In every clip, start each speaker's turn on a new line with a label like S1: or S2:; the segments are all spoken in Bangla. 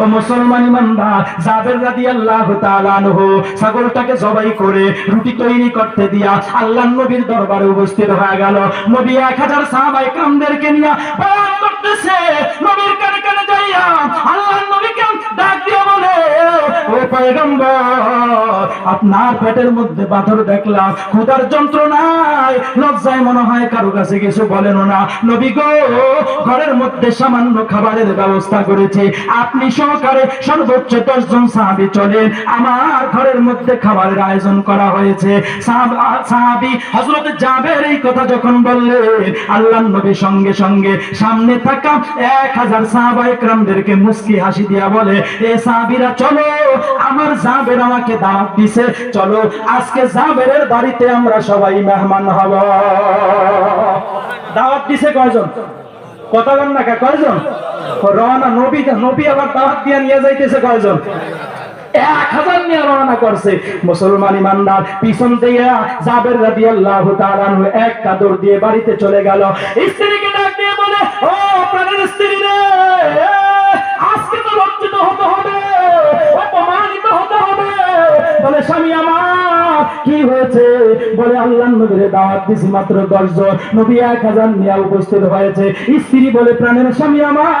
S1: ও মুসলমান ইমানদার জাবের রাদিয়াল্লাহু তাআলা আনহু, ছাগলটাকে জবাই করে রুটি তৈরি করতে দিয়া আল্লাহর নবীর দরবারে উপস্থিত হয়ে গেল। নবী 1000 সাহাবা ইকরামদেরকে নিয়ে বয়ান করতেছে, নবীর কানে কানে যাইয়া আল্লাহর আপনার পেটের মধ্যে পাথর দেখলাম, ক্ষুধার যন্ত্রণায় লজ্জায় মনে হয় কারও কাছে কিছু বলেন না। নবী গো, ঘরের মধ্যে সামান্য খাবারের ব্যবস্থা করেছে। আপনি সহকারে সর্বোচ্চ দশ জন সাহাবি চলেন। আমার ঘরের মধ্যে খাবারের আয়োজন করা হয়েছে। সাহাবি হজরত জাবের এই কথা যখন বললেন আল্লাহ নবী সঙ্গে সঙ্গে সামনে থাকা এক হাজার সাহাবা একরামদেরকে মুস্কি হাসি দিয়া বলে, এ সাহাবিরা, চলো আমার জাবের আমাকে দাওয়াত দিছে। চলো, আজকে জাবেরের বাড়িতে আমরা সবাই মেহমান হব। দাওয়াত দিছে কয়জন? কথা বল না কয়জন? রওনা, নবী নবী আবার দাওয়াত দিয়া নিয়ে যাইতেছে কয়জন? এক হাজার নিয়ে রওনা করছে। মুসলমান ইমানদার, পিছন দিয়ে জাবের রাদিয়াল্লাহু তাআলা এক কাদর দিয়ে বাড়িতে চলে গেল। স্ত্রীকে ডাক দিয়ে বলে, ও প্রাণের স্ত্রী রে! বলে স্বামী আমার কি হয়েছে? বলে আল্লাহ নবীর দাওয়াত দিছি মাত্র দশজন নবী এক হাজার নিয়ে উপস্থিত হয়েছে। স্ত্রী বলে, প্রাণের স্বামী আমার,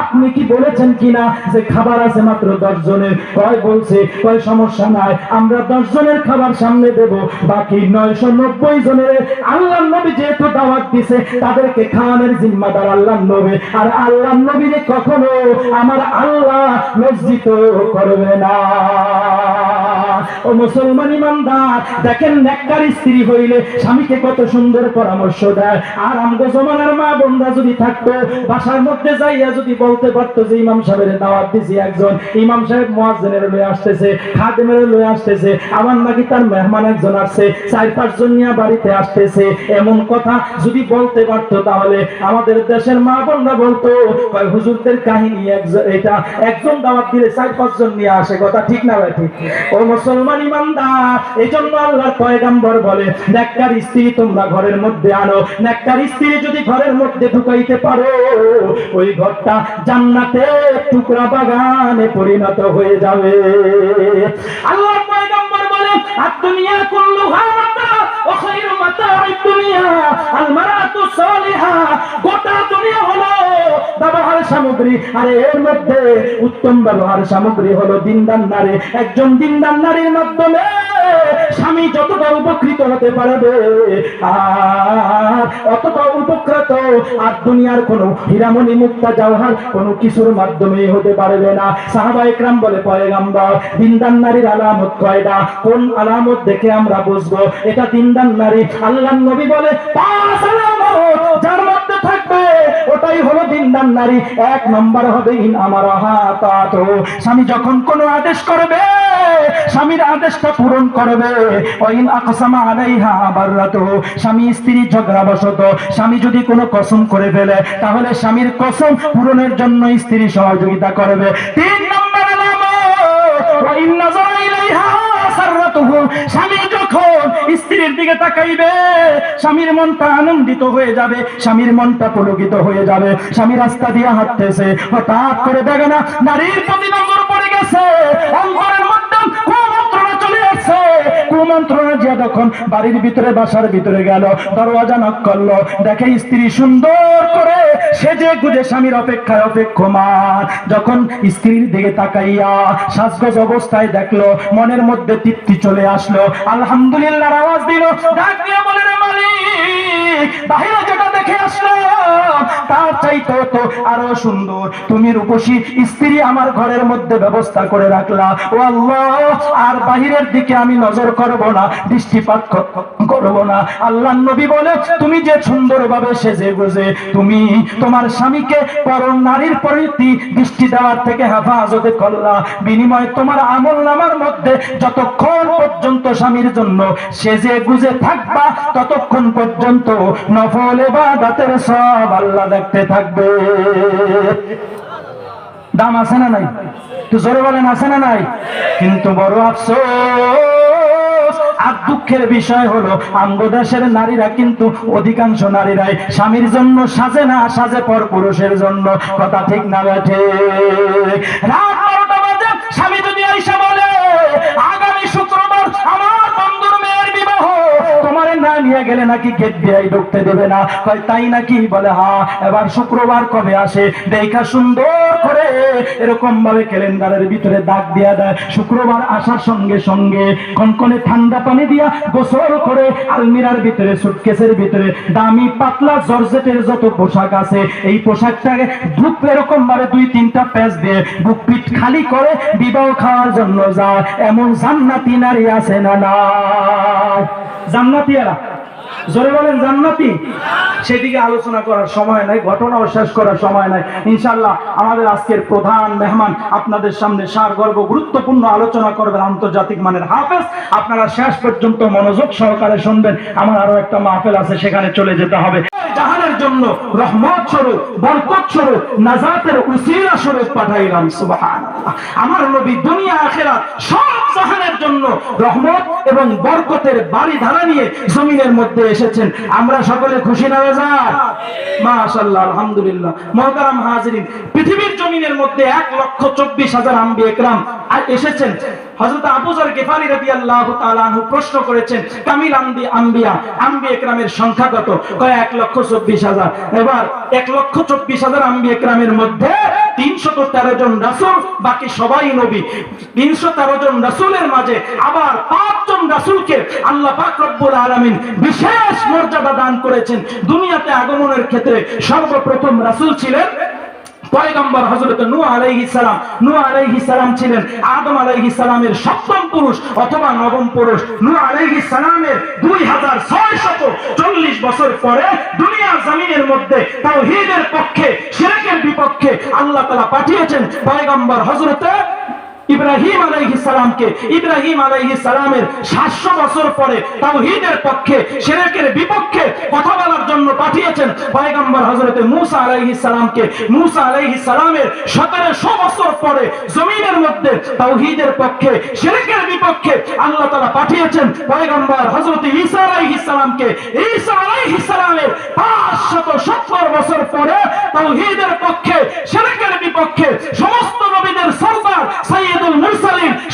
S1: আপনি কি বলেছেন কিনা? যে খাবার আছে মাত্র দশ জনের। কয় বলছে, কয়, সমস্যা নাই, আমরা দশ জনের খাবার সামনে দেব। বাকি নয়শো নব্বই জনের আল্লাহ নবী যেহেতু দাওয়াত দিছে, তাদেরকে খাওয়ানোর জিম্মাদার আল্লাহ নবী। আর আল্লাহ নবীরে কখনো আমার আল্লাহ লজ্জিত করবে না। ও মুসলমান দেখেন, নেককার স্ত্রী হইলে স্বামীকে কত সুন্দর পরামর্শ দেয়। আর আমগো মা বোনরা যদি থাকতো, বাসার মধ্যে যাইয়া যদি বলতে পারতো যে ইমাম সাহেবের দাওয়াত দিছি একজন, ইমাম সাহেব মুয়াজ্জিনের লয়ে আসতেছে, খাদেমের লয়ে আসতেছে, আমার নাকি তার মেহমান একজন আসছে, চার পাঁচজন নিয়ে বাড়িতে আসতেছে, এমন কথা যদি বলতে পারতো তাহলে আমাদের দেশের মা বোনরা বলতো হুজুরদের কাহিনী একজন, এটা একজন দাওয়াত দিলে চার পাঁচজন নিয়ে আসে। কথা ঠিক না ভাই, ঠিক। ও মুসলমান ইমানদার আল্লাহর বলে স্ত্রী তোমরা ঘরের মধ্যে আনো। স্ত্রী যদি ঘরের মধ্যে ঢুকাইতে পারো, ওই ঘরটা জান্নাতে টুকরা বাগানে পরিণত হয়ে যাবে। পয়গাম্বর বলে, আর দুনিয়া ব্যবহার সামগ্রী। আর এর মধ্যে উত্তম ব্যবহার সামগ্রী হলো দিনদার নারী। একজন দিনদার নারীর মাধ্যমে স্বামী যতটা উপকৃত হতে পারবে অতটা উপকৃত আর দুনিয়ার কোনো হীরামণি মুক্তা জওহার কোনো কিছুর মাধ্যমে হতে পারবে না। সাহাবা ইকরাম বলে, পয়গাম্বর, দিনদার নারীর আলামত কয়টা? কোন আলামত দেখে আমরা বুঝব? এটা দিনদার নারী। আল্লাহ নবী বলে যার মধ্যে থাকবে, ওটাই হলো দিনদার নারী। এক নম্বর হবে ইন আমার স্বামী যখন কোনো আদেশ করবে স্বামীর আদেশটা পূরণ করবে। স্বামী স্ত্রী ঝগড়া বসত স্বামী যদি কোনো কসম করে ফেলে, তাহলে স্বামীর কসম পূরণের জন্য স্ত্রী সহযোগিতা করবে। তিন নম্বর স্বামীর মনটা আনন্দিত হয়ে যাবে, স্বামীর মনটা পুলকিত হয়ে যাবে। স্বামী রাস্তা দিয়ে হাঁটতেছে। হঠাৎ করে দেখে না, নারীর প্রতি নজর পড়ে গেছে। অন্তরের কুমন্ত্রণা যে তখন বাড়ির ভিতরে, বাসার ভিতরে গেল, দরওয়াজা নক করল, দেখে স্ত্রী সুন্দর করে সেজে গুজে স্বামীর অপেক্ষায় অপেক্ষমান যখন স্ত্রীর দিকে তাকাইয়া সাজগজ অবস্থায় দেখল, মনের মধ্যে তৃপ্তি চলে আসলো। আলহামদুলিল্লাহ আওয়াজ দিল, ডাক দিয়ে বলে রে মালিক! বাহিরে যেটা দেখে আসলো তার চাইতে তো আরও সুন্দর। তুমি রূপসী স্ত্রী আমার ঘরের মধ্যে ব্যবস্থা করে রাখলা। ও আল্লাহ, আর বাহিরের দিকে আমি নজর করব না, দৃষ্টিপাত করব না। আল্লাহ নবী বলে, তুমি যে সুন্দরভাবে সেজে গুজে, তুমি তোমার স্বামীকে পর নারীর প্রতি দৃষ্টি দেওয়ার থেকে হেফাজতে করলা। বিনিময় তোমার আমল নামার মধ্যে যতক্ষণ পর্যন্ত স্বামীর জন্য সেজে গুজে থাকবা, ততক্ষণ পর্যন্ত নফল এবাদাতের সব আল্লাহ দেখতে থাকবে। দাম আছে না নাই? তো জোরে বলেন, আছে না নাই? কিন্তু বড় আফসোস, আর দুঃখের বিষয় হলো আমগো নারীরা কিন্তু অধিকাংশ নারীরাই স্বামীর জন্য সাজে না, সাজে পর পুরুষের জন্য। কথা ঠিক না বেঠে রাত না গেলে নাকি গেট দিয়ে ঢুকতে দেবে না? কয়, তাই নাকি? বলে হ্যাঁ এবার শুক্রবার কবে আসে? দেখা সুন্দর করে এরকম ভাবে ক্যালেন্ডারের ভিতরে দাগ দিয়া দেয়। শুক্রবার আসার সঙ্গে সঙ্গে কনকনে ঠান্ডা পানি দিয়া গোসল করে আলমিরার ভিতরে সুটকেসের ভিতরে, দামি পাতলা জর্জেটের যত পোশাক আছে, এই পোশাকটাকে বুক এরকম ভাবে দুই তিনটা প্যাচ দিয়ে বুক পিঠ খালি করে বিবাহ খাওয়ার জন্য যায়। এমন জান্নাতি নারী আছে না না জান্নাতিয়ারা? জোরে বলেন জান্নাতি। সেদিকে আলোচনা করার সময় নাই, ঘটনাও শেষ করার সময় নাই। ইনশাল্লাহ আমাদের আজকের প্রধান মেহমান আপনাদের সামনে সার গর্ব গুরুত্বপূর্ণ আলোচনা করবেন আন্তর্জাতিক মানের হাফেজ। আপনারা শেষ পর্যন্ত মনোযোগ সহকারে শুনবেন। আমার আরও একটা মাহফিল আছে, সেখানে চলে যেতে হবে। জাহানের জন্য রহমত স্বরূপ, বরকত স্বরূপ, নাজাতের উসিলা স্বরূপ পাঠাইলাম, সুবহানাল্লাহ। আমার নবী দুনিয়া, আখেরাত সব জাহানের জন্য রহমত এবং বরকতের বাড়ি ধারা নিয়ে জমিনের মধ্যে এসেছেন। আমরা সকলে খুশি না আলহামদুলিল্লাহ। মহতারাম হাজরিন পৃথিবীর জমিনের মধ্যে এক লক্ষ চব্বিশ হাজার আম্বি একরাম এসেছেন। হযরত আবু যর গিফারি রাদিয়াল্লাহু তাআলা আনহু প্রশ্ন করেছেন, কামিল আম্বি আম্বিয়া? আম্বি একরামের সংখ্যা কত? কয়, এক লক্ষ চব্বিশ হাজার। এবার এক লক্ষ চব্বিশ হাজার আম্বি একরামের মধ্যে তিনশত তেরো জন রাসূল, বাকি সবাই নবী। তিনশো তেরো জন রাসূলের মাঝে আবার পাঁচজন রাসূলকে আল্লাহ পাক রব্বুল আলামিন বিশেষ মর্যাদা দান করেছেন। দুনিয়াতে আগমনের ক্ষেত্রে সর্বপ্রথম রাসূল ছিলেন পয়গম্বর হজরত নু আলাইহি সালাম নু আলাইহি সালাম ছিলেন আদম আলাইহি সালামের সপ্তম পুরুষ অথবা নবম পুরুষ। নু আলাইহি সালামের 2640 বছর পরে দুনিয়া জামিনের মধ্যে তাওহীদের পক্ষে শিরকের বিপক্ষে আল্লাহ তাআলা পাঠিয়েছেন পয়গম্বর হযরত ইব্রাহিম আলাইহিস সালামকে, ইব্রাহিম আলাইহিস সালামের 700 বছর পরে তাওহীদের পক্ষে শিরকের বিপক্ষে কথা বলার জন্য পাঠিয়েছেন পয়গম্বর হযরত মূসা আলাইহিস সালামকে। মূসা আলাইহিস সালামের 1700 বছর পরে জমিনের মধ্যে তাওহীদের পক্ষে শিরকের বিপক্ষে আল্লাহ তাআলা পাঠিয়েছেন পয়গম্বর হযরত ঈসা আলাইহিস সালামকে। ঈসা আলাইহিস সালামের 570 বছর পরে তাওহীদের পক্ষে শিরকের বিপক্ষে সমস্ত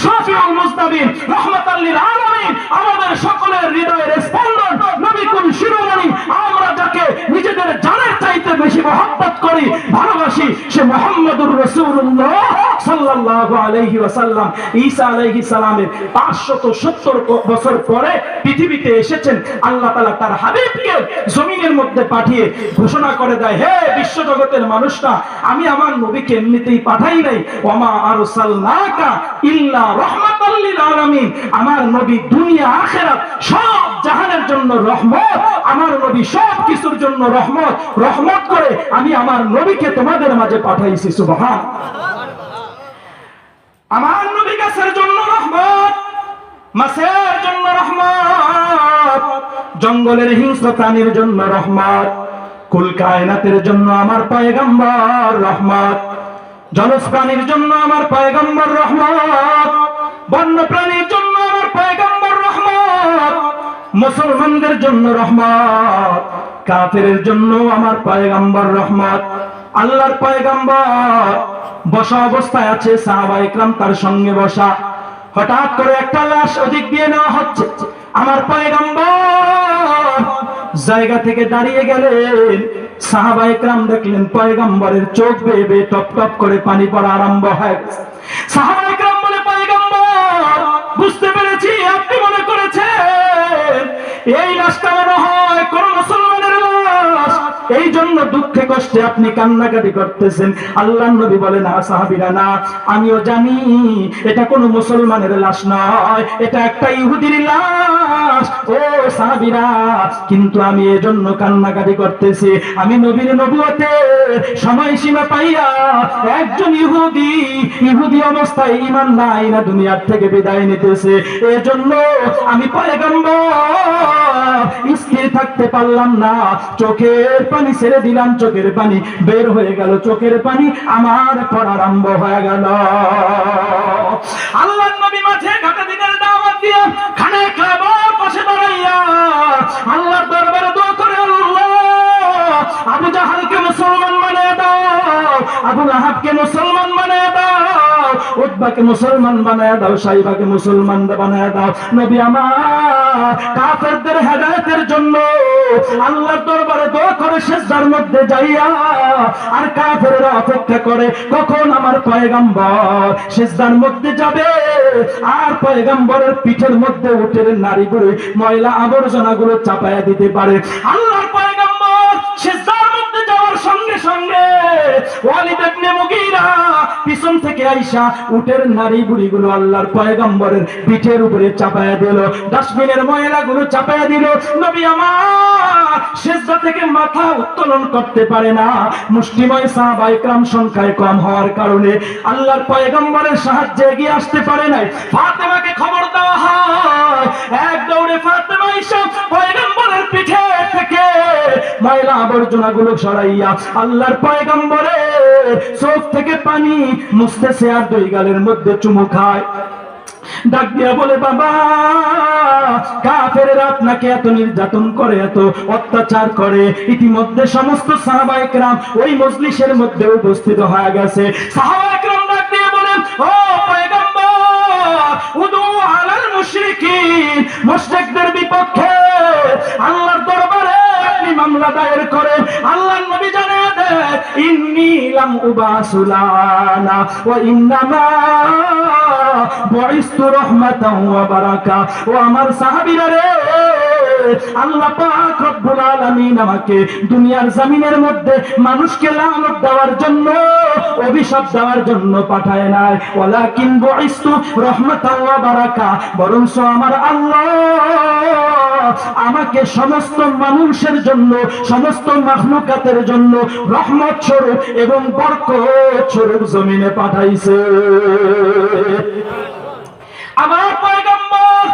S1: শাফিউল মুস্তাবিন রহমাতাল্লিল আলামিন, আমাদের সকলের হৃদয়ের স্পন্দন নবী কোন শিরোমণি, আমরা যাকে নিজেদের জানের চাইতে বেশি মহব্বত করি, ভালোবাসি সে মোহাম্মদুর রাসূলুল্লাহ। সাল্লাল্লাহু আলাইহি ওয়াসাল্লাম ঈসা আলাইহিস সালামের 570 বছর পরে পৃথিবীতে এসেছেন। আল্লাহ তাআলা তার পাঠিয়ে ঘোষণা করে দেয়, হে বিশ্ব জগতের মানুষরা, আমি আমার নবীকে এমনিতেই পাঠাই নাই। ওমা আরসালনাকা আমার নবী দুনিয়া, আখিরাত সব জাহানের জন্য রহমত, আমার নবী সব কিছুর জন্য রহমত। রহমত করে আমি আমার নবীকে তোমাদের মাঝে পাঠাইছি, সুবহান। আমার নবী গাছের জন্য রহমত, মাছের জন্য রহমত, জঙ্গলের হিংস্র প্রাণীর জন্য রহমত, কুল কায়নাতের জন্য আমার পয়গম্বর রহমত, জলজ প্রাণীর জন্য আমার পয়গম্বর রহমত বন্য প্রাণীর জন্য আমার পয়গম্বর রহমত, মুসলমানদের জন্য রহমত, কাফেরের জন্য আমার পয়গম্বর রহমত। আল্লাহর পয়গম্বর বসা অবস্থায় আছে, সাহাবা ইকরাম তার সঙ্গে বসা। হঠাৎ করে একটা লাশ ওদিক দিয়ে নেওয়া হচ্ছে। আমার পয়গম্বর জায়গা থেকে দাঁড়িয়ে গেলেন। সাহাবা ইকরাম দেখলেন পয়গম্বরের চোখ বেয়ে বেয়ে টপ টপ করে পানি পড়া আরম্ভ হয় সাহাবা জন্য দুঃখে কষ্টে আপনি কান্নাকাটি করতেছেন। আল্লাহ নবী বলেন না সাহাবিরা, না, আমিও জানি এটা কোন মুসলমানের লাশ নয়, এটা একটা ইহুদির লাশ। ও সাহাবিরা, কিন্তু আমি এজন্য কান্নাকাটি করতেছি। আমি নবীর নবুয়তে সময়সীমা পাইয়া একজন ইহুদি ইহুদি অবস্থায় ইমান নাই না দুনিয়ার থেকে বিদায় নিতেছে। এজন্য আমি পয়গম্বর স্থির থাকতে পারলাম না। চোখের পানি ছেড়ে দিলাম, চোখের পানি বের হয়ে গেল, চোখের পানি আমার পড়া আরম্ভ হয়ে গেল। আল্লাহ নবী মাঝে ঘাটা দিনের দাওয়াত দিয়ে খানে খাবার পাশে দাঁড়াইয়া আল্লাহর দরবারে দোয়া করে আল্লাহ, আবু জাহালকে মুসলমান বানিয়ে দাও, আবু লাহাবকে মুসলমান বানিয়ে দাও। উদ্বাকে মুসলমান বানায় দাও, সাইবাকে মুসলমান বানায় দাও। নবী আমার কাফেরদের হেদায়েতের জন্য আল্লাহর দরবারে দোয়া করে শেষদার মধ্যে যাইয়া আর কাফেররা অপেক্ষা করে, কখন আমার পয়গাম্বর শেষদার মধ্যে যাবে? আর পয়গাম্বরের পিঠের মধ্যে উঠে নারী নারীগুলো ময়লা আবর্জনাগুলো চাপায়া দিতে পারে। আল্লাহর পয়গাম্বর ওয়ালিদ ইবনে মুগীরা পিছন থেকে উটের নারী বুড়িগুলো আল্লাহর পয়গম্বরের পিঠের উপরে চাপায়া দিল। ডাস্টবিনের ময়লাগুলো চাপায়া দিল। নবী আমার থেকে মাথা উত্তোলন করতে পারে না। মুষ্টিময় সংখ্যায় কম হওয়ার কারণে আল্লাহর পয়গম্বরের সাহায্যে এগিয়ে আসতে পারে নাই। ফাতেমাকে খবর দেওয়া হয়, এক দৌড়ে ফাতেমা পয়গম্বরের পিঠে থেকে ময়লা আবর্জনা গুলো সরাইয়া আল্লাহর পয়গম্বরে চোখ থেকে পানি মুছতেছে আর দুই গালের মধ্যে চুমু খায়। ডাক দিয়া বলে, বাবা আপনাকে এত নির্যাতন করে, এত অত্যাচার করে। ইতিমধ্যে সমস্ত সাহাবাইকরাম ওই মজলিসের মধ্যে উপস্থিত হয়ে গেছে। ডাক দিয়ে ও উদু মুশরিকিন, মুশরিকদের বিপক্ষে আল্লাহর দরবারে আপনি মামলা দায়ের করেন আল্লাহর নবী জানিয়ে উবাসুলানা ইন্নামা রাহমাতাও ওয়া বারাকা। ও আমার রে, আল্লাহ পাক রব্বুল আলামিন আমাকে দুনিয়ার জমিনের মধ্যে মানুষকে লানত দেওয়ার জন্য, অভিশাপ দেওয়ার জন্য পাঠায় নাই। ওয়ালাকিন বুইস্তু রাহমাতাও ওয়া বারাকা, বরঞ্চ আমার আল্লাহ আমাকে সমস্ত মানুষের জন্য, সমস্ত মাহমুকাতের জন্য রহমত স্বরূপ এবং বরকত স্বরূপ জমিনে পাঠাইছে। আমার পয়গম্বর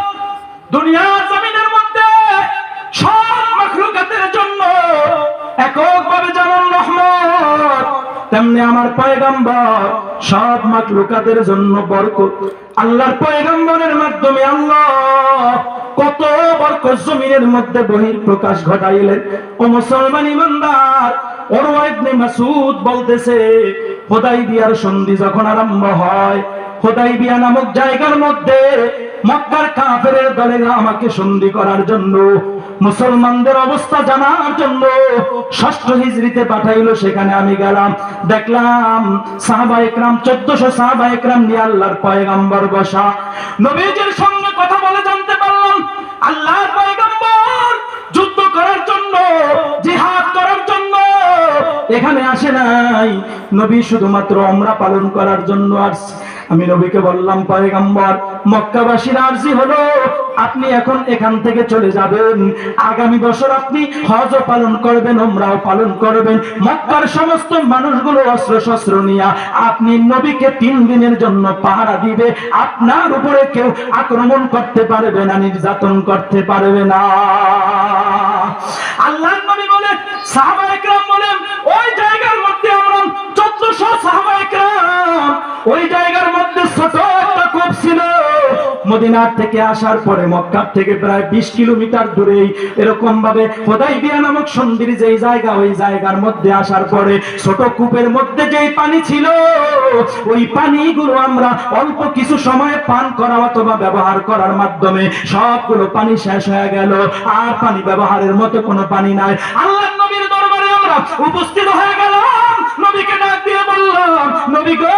S1: তেমনি আমার পয়গম্বর সব মাখলুকাতের জন্য বরকত। আল্লাহর পয়গম্বরের মাধ্যমে আল্লাহ কত বরকত জমিনের মধ্যে বহির প্রকাশ ঘটাইলেন। ও মুসলমান ইমানদার আমাকে সন্ধি করার জন্য মুসলমানদের অবস্থা জানার জন্য ষষ্ঠ হিজড়িতে পাঠাইলো, সেখানে আমি গেলাম। দেখলাম সাহাবা একরাম, চোদ্দশো সাহাবা একরাম নিয়ে আল্লাহর পয়গাম্বর বসা। নবীজের সঙ্গে কথা বলে জানতে পারলাম, আল্লাহর পয়গাম্বর যুদ্ধ করার জন্য জিহাদ এখানে আসে নাই। নবী শুধুমাত্র আমরা পালন করার জন্য আসছে। আমি নবীকে বললাম, পয়গাম্বর, মক্কাবাসীর আরজি হলো। আপনি এখন এখান থেকে চলে যাবেন। আগামী বছর আপনি হজ পালন করবেন ওমরাও পালন করবেন। মক্কার সমস্ত মানুষগুলো অস্ত্র শস্ত্র নিয়ে আপনি নবীকে তিন দিনের জন্য পাহারা দিবে। আপনার উপরে কেউ আক্রমণ করতে পারবে না, নির্যাতন করতে পারবে না। আল্লাহ নবী বলে সাহাবা একরাম বলেন আমরা মদিনার থেকে আসার পরে মক্কার থেকে প্রায় বিশ কিলোমিটার দূরেই এরকম ভাবে হোদাইবিয়া নামক সন্ধির যেই জায়গা, ওই জায়গার মধ্যে আসার পরে ছোট কূপের মধ্যে যেই পানি ছিল, ওই পানিগুলো আমরা অল্প কিছু সময় পান করা অথবা ব্যবহার করার মাধ্যমে সবগুলো পানি শেষ হয়ে গেল। আর পানি ব্যবহারের মতো কোনো পানি নাই। আল্লাহ নবীর দরবারে আমরা উপস্থিত হয়ে গেলাম। নবীকে ডাক দিয়ে বললাম নবী গো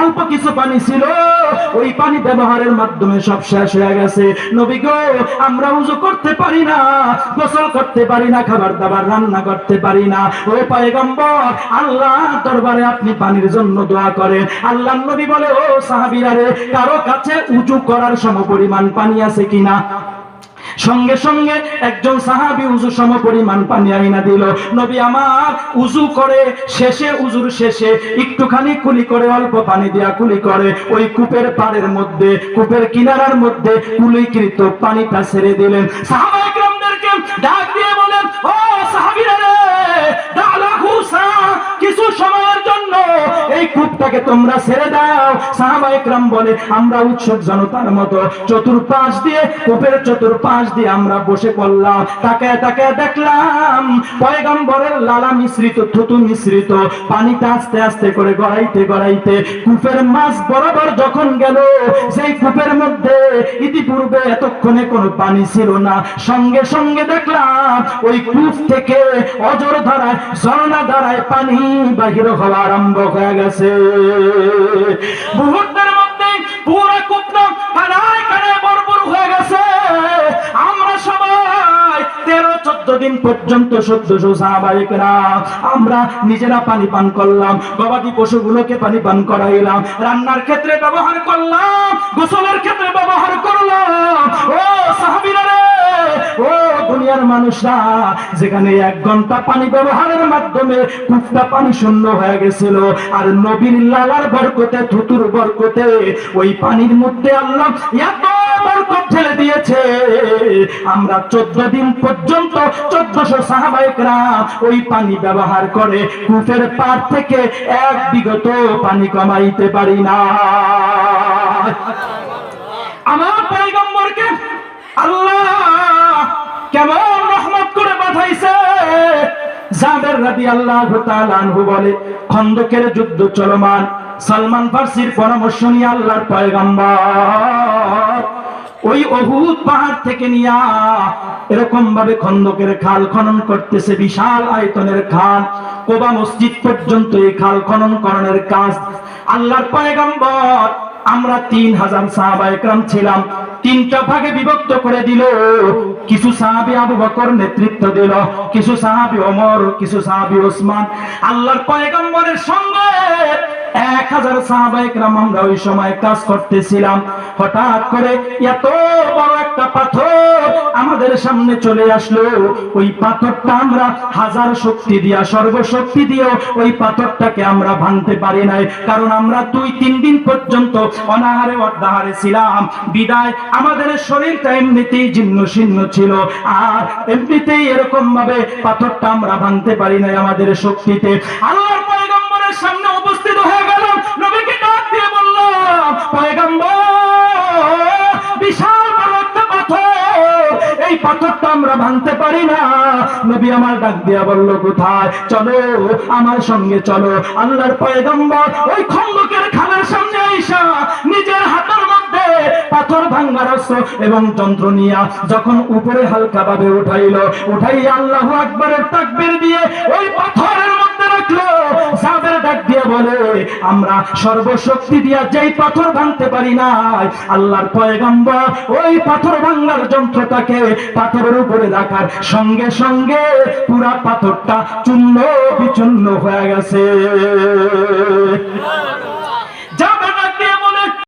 S1: অল্প কিছু পানি ছিল। ওই পানি ব্যবহারের মাধ্যমে সব শেষ হয়ে গেছে। নবী গো, আমরা উজু করতে পারি না, গোসল করতে পারি না খাবার দাবার রান্না করতে পারি না। পয়গম্বর আল্লাহ দরবারে আপনি পানির জন্য দোয়া করেন। আল্লাহ নবী বলে, ও সাহাবীরা রে, কারও কাছে উঁচু করার সমপরিমাণ পানি আছে কিনা? সঙ্গে সঙ্গে একজন সাহাবি উজু সম পরিমাণ পানি আইনা দিল। নবী আমার উজু করে, শেষে উজুর শেষে একটুখানি কুলি করে, অল্প পানি দিয়া কুলি করে। ওই কূপের পাড়ের মধ্যে, কূপের কিনারার মধ্যে কুলিকৃত পানিটা ছেড়ে দিলেন। সাহাবা ডাক দিয়ে কূপটাকে তোমরা ছেড়ে দাও। সাহাবা একরাম বলে, আমরা উৎসব জনতার মতো। চতুর্পাশ দিয়ে, কূপের চতুর্পাশ দিয়ে আমরা বসে পড়লাম। তাকে তাকে দেখলাম পয়গম্বরের লালা মিশ্রিত, থুতু মিশ্রিত। পানিটা আস্তে আস্তে করে গড়াইতে গড়াইতে কূপের মাছ বরাবর যখন গেল, সেই কূপের মধ্যে ইতিপূর্বে এতক্ষণে কোনো পানি ছিল না। সঙ্গে সঙ্গে দেখলাম ওই কূপ থেকে অজর ধারায়, ঝর্ণা ধারায় পানি বাহির হওয়া আরম্ভ হয়ে গেছে। মুহূর্তের মধ্যে পুরো কানায় কানায় হয়ে গেছে। আমরা সবাই তেরো, চোদ্দ দিন পর্যন্ত সদ্যশো সাহাবাহিকরা আমরা নিজেরা পানি পান করলাম, গবাদি পশুগুলোকে পানি পান করাইলাম, রান্নার ক্ষেত্রে ব্যবহার করলাম, গোসলের ক্ষেত্রে ব্যবহার করলাম। ও সাহাবিরা দুনিয়ার মানুষরা, যেখানে এক ঘণ্টা পানি ব্যবহারের মাধ্যমে পানি শূন্য হয়ে গেছিল, আর নবীর লালার বরকতে, থুতুর বরকতে, ওই পানির মধ্যে আল্লাহ এত চোদ্দশো ওই পানি ব্যবহার করে থেকে এক বিগত পানি কমাইতে পারি না। আমার আল্লাহ কেমন রহমত করে পাঠাইছে? জাবের রাদি আল্লাহ আনহু বলে, খন্দকের যুদ্ধ চলমান। সালমান ফার্সির পরামর্শ নিয়ে আল্লাহর পয়গম্বর। ওই অহুদ পাহাড় থেকে নিয়া এরকম ভাবে খন্দকের খাল খনন করতেছে, বিশাল আয়তনের খাল। কোবা মসজিদ পর্যন্ত এই খাল খনন করণের কাজ। আল্লাহর পয়গম্বর আমরা তিন হাজার সাহাবা একরাম ছিলাম। তিনটা ভাগে বিভক্ত করে দিল। কিছু সাহাবি আবু বকর নেতৃত্ব দিল, কিছু সাহাবি অমর কিছু সাহাবি ওসমান। আল্লাহর পয়গম্বরের সঙ্গে এক হাজার সাহাবা একরাম আমরা ওই সময় কাজ করতেছিলাম। হঠাৎ করে এত বড় একটা পাথর আমাদের সামনে চলে আসলো। ওই পাথরটা আমরা হাজার শক্তি দিয়া, সর্বশক্তি দিয়েও ওই পাথরটাকে আমরা ভাঙতে পারি নাই। কারণ আমরা দুই, তিন দিন পর্যন্ত অনাহারে অর্ধাহারে ছিলাম। বিদায়, আমাদের শরীরটা এমনিতেই জীর্ণ শীর্ণ ছিল। আর এমনিতেই এরকম ভাবে পাথরটা আমরা ভাঙতে পারি নাই আমাদের শক্তিতে। আল্লাহর পাথরটা আমরা ভাঙতে পারি না। নবী আমার ডাক দিয়া বলল, কোথায়? চলো, আমার সঙ্গে চলো। আল্লাহর পয়গম্বর ওই খন্দকের খালের সামনে আইসা নিজের হাতের মধ্যে পাথর ভাঙ্গার অস্ত্র এবং যন্ত্র নিয়া যখন উপরে হালকা ভাবে উঠাইল উঠাই আল্লাহ আকবরের তাকবীর দিয়ে ওই পাথরের মধ্যে রাখল। বলে, আমরা সর্বশক্তি দিয়া যেই পাথর ভাঙতে পারি না আল্লাহর পয়গম্বর ওই পাথর ভাঙার যন্ত্রটাকে পাথরের উপরে রাখার সঙ্গে সঙ্গে পুরা পাথরটা চূর্ণ বিচূর্ণ হয়ে গেছে।